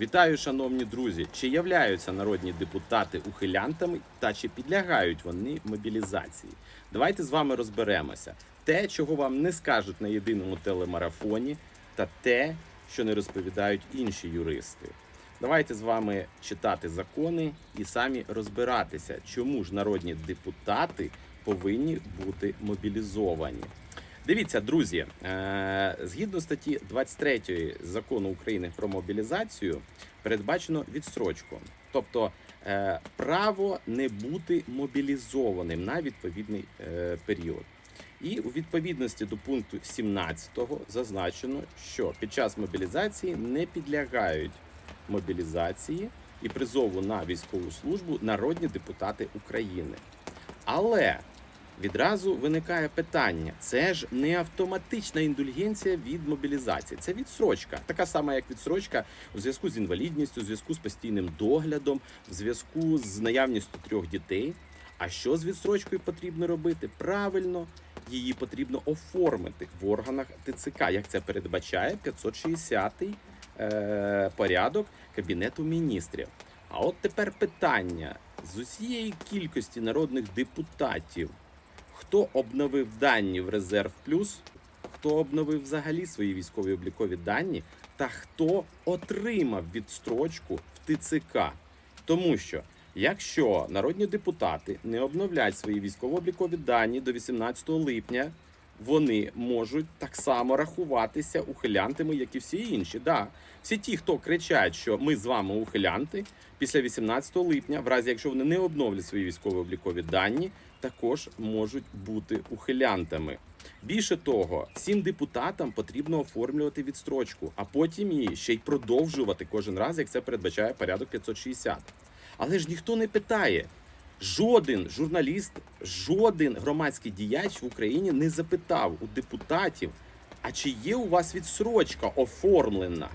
Вітаю, шановні друзі! Чи являються народні депутати ухилянтами та чи підлягають вони мобілізації? Давайте з вами розберемося. Те, чого вам не скажуть на єдиному телемарафоні, та те, що не розповідають інші юристи. Давайте з вами читати закони і самі розбиратися, чому ж народні депутати повинні бути мобілізовані. Дивіться, друзі, е, згідно статті 23 закону України про мобілізацію, передбачено відстрочку, тобто е, право не бути мобілізованим на відповідний е, період. І у відповідності до пункту 17 зазначено, що під час мобілізації не підлягають мобілізації і призову на військову службу народні депутати України. Але відразу виникає питання: це ж не автоматична індульгенція від мобілізації, це відсрочка, така сама, як відсрочка у зв'язку з інвалідністю, у зв'язку з постійним доглядом, в зв'язку з наявністю трьох дітей. А що з відсрочкою потрібно робити? Правильно, її потрібно оформити в органах ТЦК, як це передбачає 560-й е, порядок Кабінету міністрів. А от тепер питання з усієї кількості народних депутатів, хто обновив дані в резерв плюс, хто обновив взагалі свої військові облікові дані, та хто отримав відстрочку в ТЦК. Тому що якщо народні депутати не обновлять свої військово-облікові дані до 18 липня, вони можуть так само рахуватися ухилянтами, як і всі інші. Да, всі ті, хто кричать, що ми з вами ухилянти, після 18 липня, в разі якщо вони не обновлять свої військово-облікові дані, також можуть бути ухилянтами. Більше того, всім депутатам потрібно оформлювати відстрочку, а потім її ще й продовжувати кожен раз, як це передбачає порядок 560. Але ж ніхто не питає. Жоден журналіст, жоден громадський діяч в Україні не запитав у депутатів, а чи є у вас відсрочка оформлена?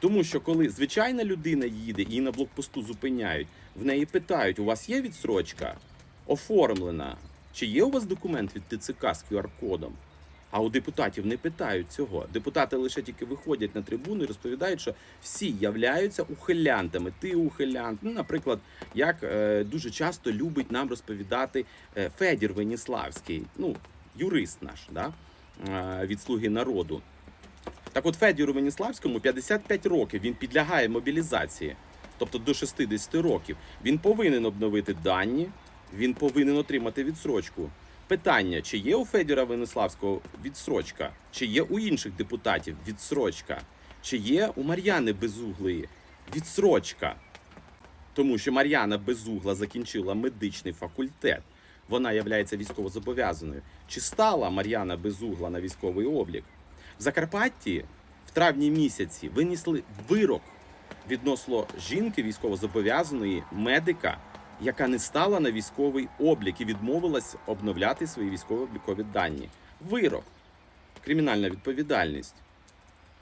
Тому що коли звичайна людина їде і на блокпосту зупиняють, в неї питають: у вас є відсрочка оформлена? Чи є у вас документ від ТЦК з QR-кодом? А у депутатів не питають цього. Депутати лише тільки виходять на трибуну і розповідають, що всі являються ухилянтами. Ти ухилянт. Ну, наприклад, як е, дуже часто любить нам розповідати е, Федір Веніславський, ну, юрист наш, да? е, від слуги народу. Так от Федіру Веніславському 55 років він підлягає мобілізації, тобто до 60 років. Він повинен обновити дані, він повинен отримати відсрочку. Питання: чи є у Федіра Венеславського відсрочка, чи є у інших депутатів відсрочка, чи є у Мар'яни Безуглої відсрочка? Тому що Мар'яна Безугла закінчила медичний факультет. Вона є військовозобов'язаною. Чи стала Мар'яна Безугла на військовий облік? В Закарпатті в травні місяці винесли вирок відносно жінки військовозобов'язаної медика, яка не стала на військовий облік і відмовилась обновляти свої військово-облікові дані. Вирок, кримінальна відповідальність.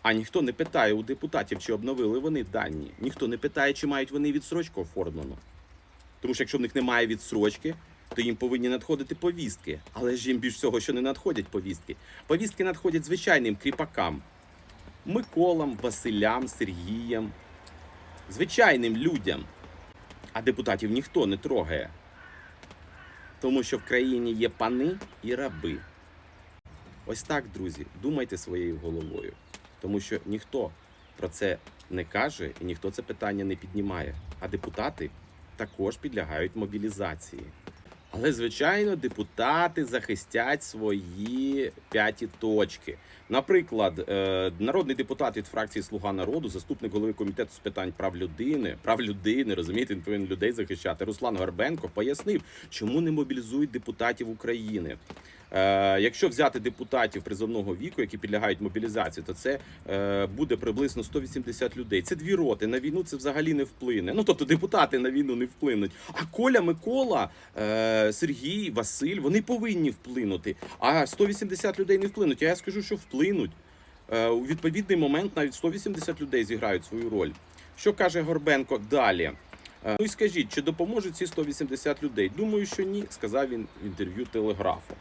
А ніхто не питає у депутатів, чи обновили вони дані. Ніхто не питає, чи мають вони відсрочку оформлену. Тому що якщо в них немає відсрочки, то їм повинні надходити повістки. Але ж їм більш всього, що не надходять повістки. Повістки надходять звичайним кріпакам, Миколам, Василям, Сергіям, звичайним людям. А депутатів ніхто не трогає. Тому що в країні є пани і раби. Ось так, друзі, думайте своєю головою. Тому що ніхто про це не каже і ніхто це питання не піднімає. А депутати також підлягають мобілізації. Але, звичайно, депутати захистять свої п'яті точки. Наприклад, е, народний депутат від фракції Слуга народу, заступник голови комітету з питань прав людини, прав людини, розумієте, він повинен людей захищати. Руслан Горбенко пояснив, чому не мобілізують депутатів України. Е, якщо взяти депутатів призовного віку, які підлягають мобілізації, то це е, буде приблизно 180 людей. Це дві роти. На війну це взагалі не вплине. Ну тобто депутати на війну не вплинуть. А Коля, Микола, е, Сергій, Василь вони повинні вплинути. А 180 людей не вплинуть. А я скажу, що вплинуть. У відповідний момент навіть 180 людей зіграють свою роль. Що каже Горбенко далі? Ну і скажіть, чи допоможуть ці 180 людей? Думаю, що ні, сказав він в інтерв'ю телеграфу.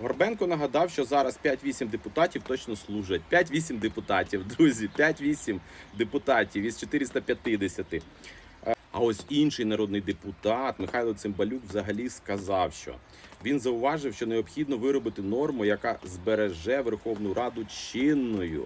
Горбенко нагадав, що зараз 5-8 депутатів точно служать. 5-8 депутатів, друзі, 5-8 депутатів із 450. Е, А ось інший народний депутат Михайло Цимбалюк взагалі сказав, що він зауважив, що необхідно виробити норму, яка збереже Верховну Раду чинною.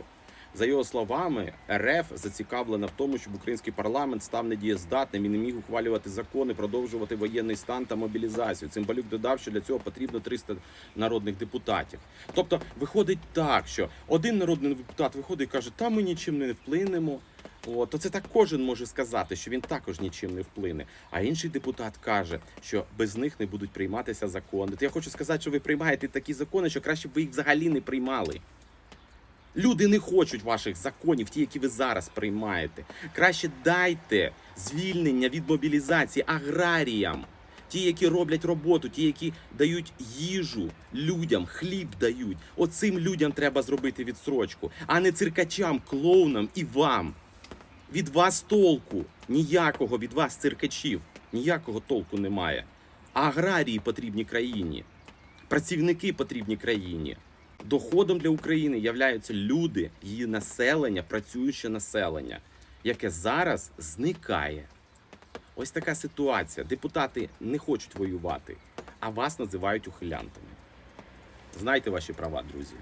За його словами, РФ зацікавлена в тому, щоб український парламент став недієздатним і не міг ухвалювати закони, продовжувати воєнний стан та мобілізацію. Цимбалюк додав, що для цього потрібно 300 народних депутатів. Тобто, виходить так, що один народний депутат виходить і каже: Та ми нічим не вплинемо. О, то це так кожен може сказати, що він також нічим не вплине. А інший депутат каже, що без них не будуть прийматися закони. То я хочу сказати, що ви приймаєте такі закони, що краще б ви їх взагалі не приймали. Люди не хочуть ваших законів, ті, які ви зараз приймаєте. Краще дайте звільнення від мобілізації аграріям. Ті, які роблять роботу, ті, які дають їжу людям, хліб дають. Оцим людям треба зробити відсрочку, а не циркачам, клоунам і вам. Від вас толку ніякого від вас, циркачів, ніякого толку немає. Аграрії потрібні країні, працівники потрібні країні. Доходом для України являються люди, її населення, працююче населення, яке зараз зникає. Ось така ситуація. Депутати не хочуть воювати, а вас називають ухилянтами. Знайте ваші права, друзі.